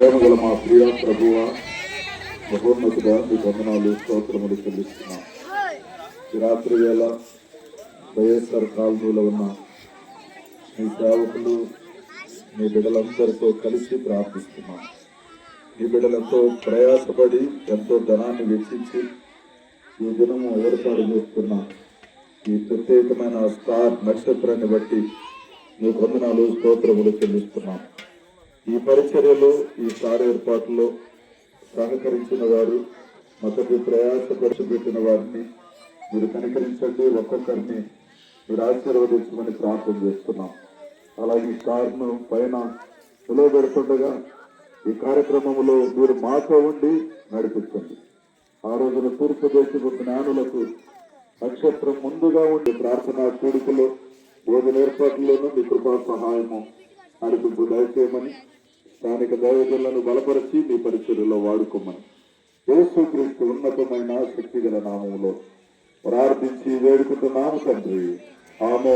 ప్రేమగల మా ప్రియ ప్రభువ మహోన్నతుగా మీ వందనాలు స్తోత్రములు చెల్లిస్తున్నాం. ఈ రాత్రి వేళ వైఎస్ఆర్ కాలనీలో ఉన్న మీ సేవకులు మీ బిడ్డలందరితో కలిసి ప్రార్థిస్తున్నాం. మీ బిడ్డలతో ప్రయాసపడి ఎంతో ధనాన్ని వెచ్చించి ఈ దినము ఏర్పాటు చేస్తున్న ఈ ప్రత్యేకమైన స్టార్ నక్షత్రాన్ని బట్టి మీ వందనాలు స్తోత్రములు చెల్లిస్తున్నాం. ఈ పరిచర్యలో ఈ కార్య ఏర్పాటులో సహకరించిన వారు మొదటి ప్రయాసపరిచి పెట్టిన వారిని మీరు కనికరించండి. ఒక్కొక్కరిని మీరు ఆశీర్వదించమని ప్రార్థన చేస్తున్నాం. అలాగే ఈ పైన నిలవబెడుతుండగా ఈ కార్యక్రమంలో మీరు మాతో ఉండి నడిపించండి. ఆ రోజున తూర్పు దేశపు జ్ఞానులకు నక్షత్రం ముందుగా ఉండి ప్రార్థన కూడికలో భోజన ఏర్పాట్లోనూ మీ కృపా సహాయము నడిపింపు దయచేయమని స్థానిక దైవజనులను బలపరిచి మీ పరిచర్యలో వాడుకోమని. యేసుక్రీస్తు ఉన్నతమైన శక్తిగల నామంలో ప్రార్థించి వేడుకుంటున్నాము తండ్రి. ఆమె